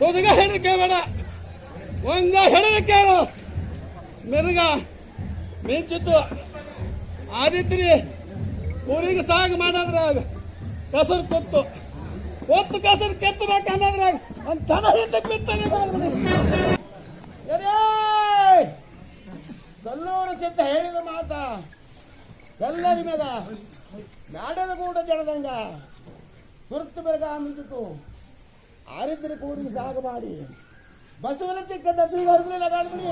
ಮುದುಗ ಹೆಣಕ್ಕೆ ಬೇಡ. ಒಂದ ಹೆಣಕ್ಕೇನು ಮೆರುಗ, ಮಿಂಚಿತ್ತು. ಆದಿತ್ರಿ, ಊರಿಗೆ ಸಾಗ ಮಾಡೋದ್ರಾಗ ಕಸರು ಕೊತ್ತು. ಕೊತ್ತು ಕಸರು ಕೆತ್ತಬೇಕು ಅನ್ನೋದ್ರಾಗ ಒಂದು ತನ ಹಿಂದಕ್ಕೆ ಬಿತ್ತಾನೆ ಕಲ್ಲೂರು ಸಿದ್ಧ ಹೇಳಿದ ಮಾತ. ಎಲ್ಲರಿ ಮೇಗ ನಾಡದ ಕೂಡ ಜಡದಂಗ. ತುರ್ತು ಬೆರಗ ಮಿಂಚಿತು ಆರಿದ್ರಿ ಕೂರಿಗೆ ಸಾಗ ಮಾಡಿ ಬಸವನ ತಿಕ್ಕ ದಸರಿಗೆ ಹೊರಗಲಿಲ್ಲ ಗಾಡಿಬಿಡಿ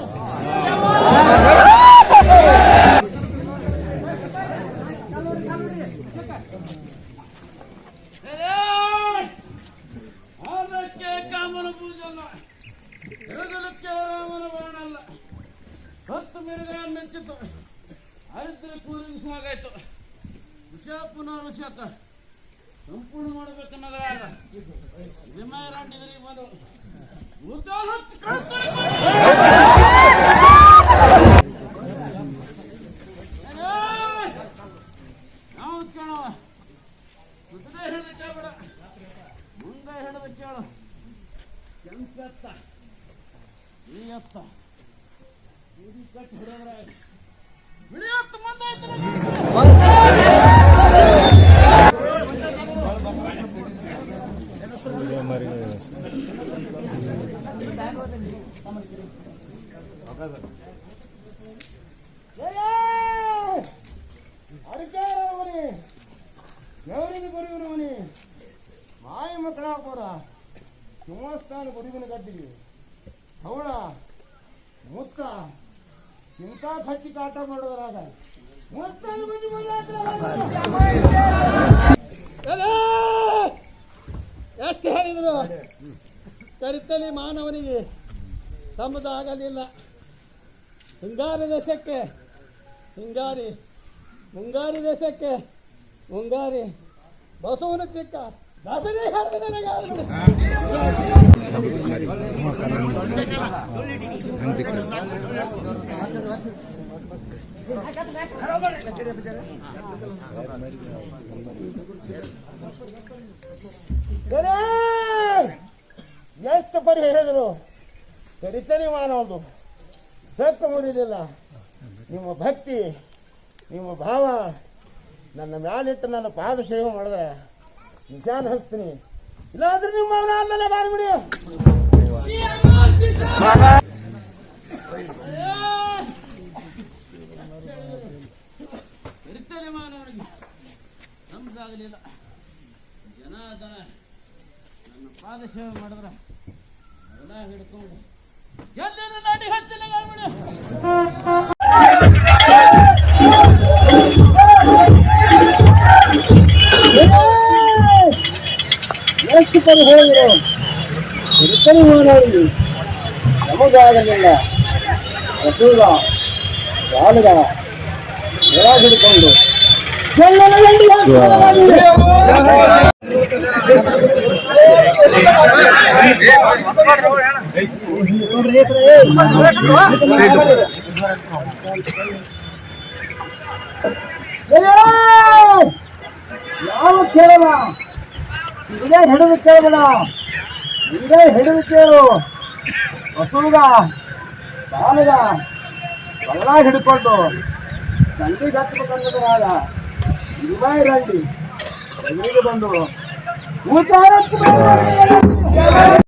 ಅದಕ್ಕೆ ಕಾಮನ ಪೂಜಲ್ಲ ಹೆಗಲಕ್ಕೆ ರಾಮನ ಬಾಣಲ್ಲ ಹತ್ತು ಮಿರುಗ ಮೆಚ್ಚಿತು ಹರಿದ್ರೆ ಕೂರಿಗೆ ಸಾಗಾಯ್ತು ವಿಷಯ ಪುನಃ ವಿಷಯಕ್ಕ ಸಂಪೂರ್ಣ ಮಾಡ್ಬೇಕನ್ನೋದ್ರಾಗ ಮುಂದೆ ಹಿಡಿದು ಕೇಳು ಎತ್ತ ಈ ಎತ್ತ ಕಟ್ಟಿ ಹಿಡಿದ್ರೆ ಅಡಿಕೆಯವನಿ ఎవరికి గురువునవని మాయ మక్కడా పోరా సింహస్థాన గురువుని గడ్డికి ಹೌಳ ಮುತ್ತ ಇಂಥ ಖರ್ಚಿ ಕಾಟ ಮಾಡೋದ್ರಾಗ ಮುತ್ತ ಕರಿತಲಿ ಮಾನವನಿಗೆ ತಮ್ಮದಾಗಲಿಲ್ಲ ಹಿಂಗಾರಿ ದೇಶಕ್ಕೆ ಹಿಂಗಾರಿ ಮುಂಗಾರಿ ದೇಶಕ್ಕೆ ಮುಂಗಾರಿ. ಬಸವನ ಚಿಕ್ಕ ದಾಸರೇ ಹರಿದ ಪರಿ ಹೇಳಿದ್ರು? ಕರಿತನೆ ಮಾನವದು. ಬೆಕ್ಕು ಮುರಿದಿಲ್ಲ. ನಿಮ್ಮ ಭಕ್ತಿ, ನಿಮ್ಮ ಭಾವ ನನ್ನ ಮ್ಯಾಲಿಟ್ಟು ನನ್ನ ಪಾದ ಸೇವೆ ಮಾಡಿದ್ರೆ ನಿಜಾನ ಹಸ್ತೀನಿ. ಇಲ್ಲಾಂದ್ರೆ ನಿಮ್ಮ ಅವನ ಅಲ್ಲೇ ಗಾಳಿಬಿಡಿ ಜನ ಅದನ್ನ ನಮ್ಸಾಗಲಿಲ್ಲ. ನನ್ನ ಪಾದ ಸೇವೆ ಮಾಡಿದ್ರ ಅದನ್ನ ಹಿಡ್ಕೊಂಡು ಜಲ್ದಿನ ನಾಟಿ ಹಚ್ಚಿಲ್ಲ ಗಾಳ್ಬಿಡು ಎಷ್ಟು ಪರಿ ಹೇಳಿದ್ರು ಕರಿತನೆ ಯಾವ ಕೇಳಲ್ಲ? ಇದೇ ಹಿಡಿದು ಕೇಳಬೇಡ ಇದೇ ಹಿಡಿದು ಕೇಳು ಹಸುಗ ಬಾಲಗ ಎಲ್ಲ ಹಿಡ್ಕೊಂಡು ದಂಡಿಗೆ ಹತ್ಬೇಕನ್ನೋದ್ರಾಗ ಇರುವಾಯಿ ರಂಡಿ ಎದುರಿಗೆ ಬಂದು ಉತ್ತರ